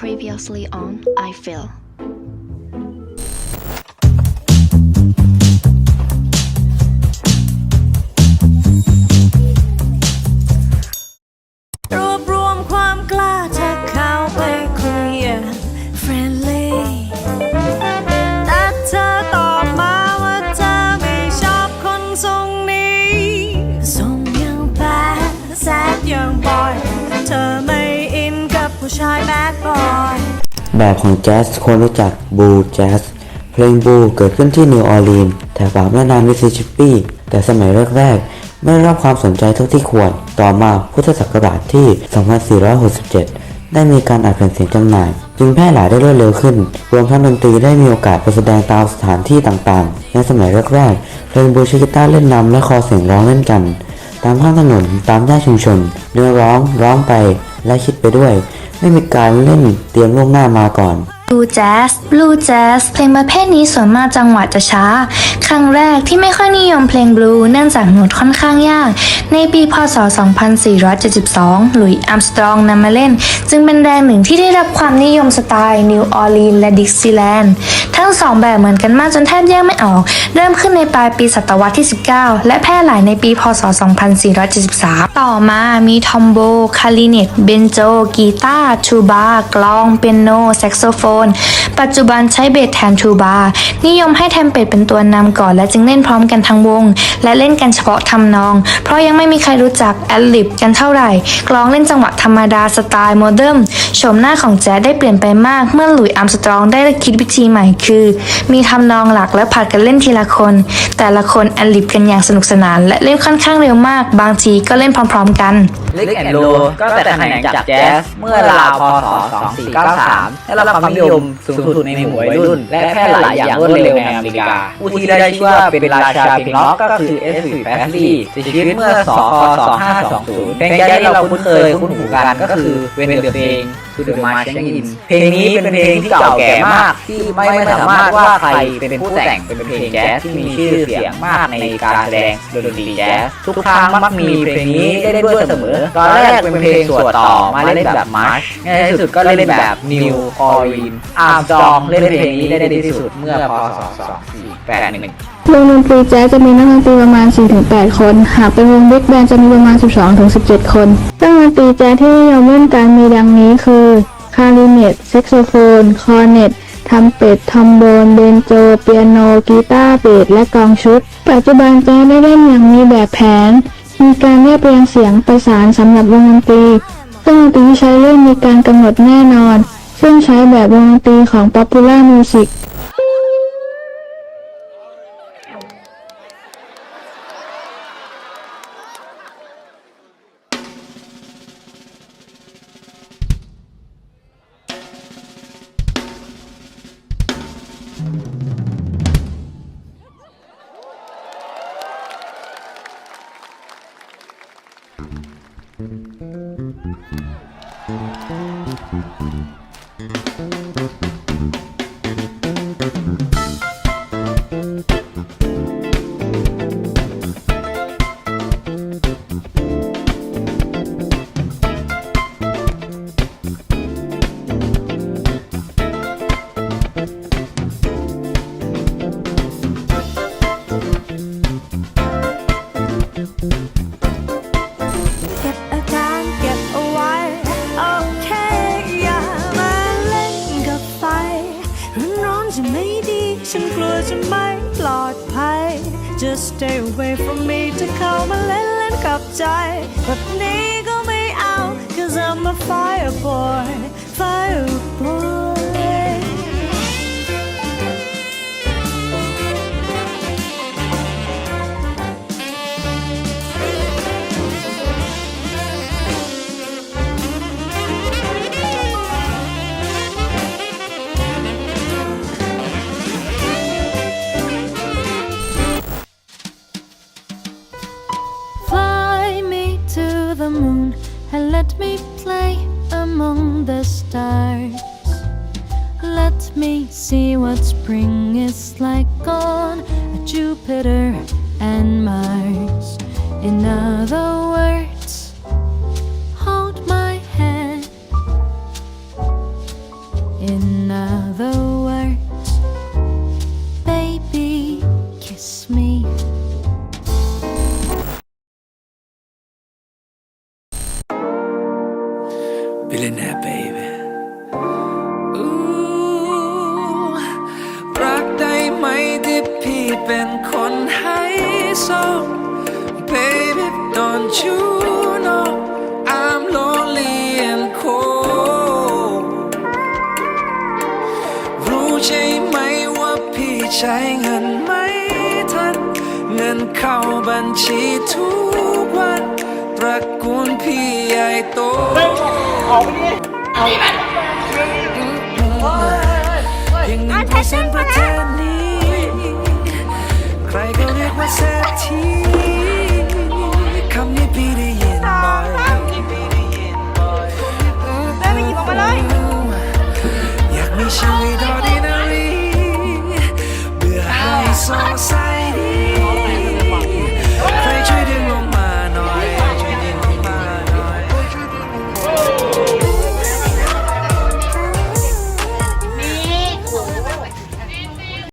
Previously on I Feel รวบรวมความกล้าจะเข้าไปคุย friendly แต่เธอตอบมาว่าเธอไม่ชอบคนทรงนี้ ทรงอย่างแบดแซดอย่างบอย เธอไม่ ชายแบดบอยแบบของแจ๊สควรรู้จักบูแจ๊สเพลงบูเกิดขึ้นที่นิวออร์ลีนส์แถบปากแม่น้ำมิสซิสซิปปี แต่สมัยแรกๆ ไม่ได้รับความสนใจเท่าที่ควร ต่อมาพุทธศักราชที่ 2467 ได้มีการอัดแผ่นเสียงจำหน่าย จึงแพร่หลายได้รวดเร็วขึ้น รวมทั้งดนตรีได้มีโอกาสไปแสดงตามสถานที่ต่างๆ ในสมัยแรกๆ เพลงบูช้กีตาเล่นนำและคอเสียงร้องเล่นกัน ตามข้างถนนตามย่านชุมชน เนื้อร้องร้องไปและคิดไปด้วย ไม่มีการเล่นเตรียมล่วงหน้ามาก่อน บลูแจ๊สบลูแจ๊สเพลงประเภทนี้ส่วนมากจังหวะจะช้า ครั้งแรกที่ไม่ค่อยนิยมเพลงบลูเนื่องจากโน้ตค่อนข้างยาก ในปีพศ 2472 หลุยอัมสตรองนำมาเล่น จึงเป็นแรงหนึ่งที่ได้รับความนิยมสไตล์นิวออร์ลีนและดิกซีแลนด์ทั้งสองแบบเหมือนกันมากจนแทบแยกไม่ออก เริ่มขึ้นในปลายปีศตวรรษที่ 19 และแพร่หลายในปีพศ 2473 ต่อมามีทอมโบ คาริเนตเบนโจ กีตาร์ทูบากลอง เปียโน แซกโซโฟนปัจจุบันใช้เบสแทนทูบานิยมให้แทมเป็ดเป็นตัวนำก่อนและจึงเล่นพร้อมกันทั้งวง และเล่นกันเฉพาะทำนอง เพราะยังไม่มีใครรู้จักแอดลิบกันเท่าไหร่ กลองเล่นจังหวะธรรมดาสไตล์โมเดิร์นโฉมหน้าของแจ๊สได้เปลี่ยนไปมากเมื่อหลุยอาร์มสตรองได้คิดวิธีใหม่คือ มีทำนองหลักและผัดกันเล่นทีละคน แต่ละคนแอดลิบกันอย่างสนุกสนาน และเล่นค่อนข้างเร็วมาก บางทีก็เล่นพร้อม ๆ กันลิกแอนโลก็แต่แขนงจากแจ๊สเมื่อราวพศ2493ได้รับความนิยมสูงสุดในหมู่วัยรุ่น และแพร่หลายอย่างรวดเร็วในอเมริกาผู้ที่ได้ชื่อว่าเป็นราชาเพลงล็อกก็คือเอสวีแพสลีย์เสียชีวิตเมื่อศพ2520เพลงแจ๊สที่เราคุ้นเคยคุ้นหูกันก็คือเวนเดอร์เพลงคือเดอะมาร์ชอินเพลงนี้เป็นเพลงที่เก่าแก่มาก ที่ไม่สามารถว่าใครเป็นผู้แต่งเป็นเพลงแจ๊สที่มีชื่อเสียงมากในการแสดงดนตรีแจ๊สทุกครั้งมักมีเพลงนี้ได้เล่นด้วยเสมอ ตอนแรกเป็นเพลงสวดต่อมาเล่นแบบมาร์ชในที่สุดก็เล่นแบบนิวออรินอาร์มจองเล่นเพลงนี้ได้ดีที่สุดเมื่อพศ2481วงดนตรีแจ๊สจะมีนักดนตรีประมาณ 4-8 คน หากเป็นวงบิ๊กแบนด์จะมีประมาณ 12-17 คนเครื่องดนตรีแจ๊สที่นิยมเล่นกันมีดังนี้คือ คาริเนตแซกโซโฟน คอร์เนตทัมเป็ดทอมโบน เบนโจ เปียโน กีตาร์เบสและกลองชุด ปัจจุบันแจ๊สได้เล่นอย่างมีแบบแผน มีการเรียบเรียงเสียงประสานสำหรับวงดนตรีเครื่องดนตรีที่ใช้เล่นมีการกำหนดแน่นอน ซึ่งใช้แบบวงดนตรีของ Popular Music เ stay away from me จะเข้ามาเล่นเล่นกับใจแบบนี้ก็ไม่เอา cause I'm a fire boy fire boy and let me play among the stars. Let me see what spring is like on Jupiter and Mars. In other billionaire baby รักได้ไหมที่พี่เป็นคนให้โซ Baby don't you know I'm lonely and cold รู้ใช่ไหมว่าพี่ใช้เงินไม่ทัน เงินเข้าบัญชีทุกวัน ตระกูลพี่ใหญ่โตยังหนึ่งเปอร์เซ็นต์ประเทศ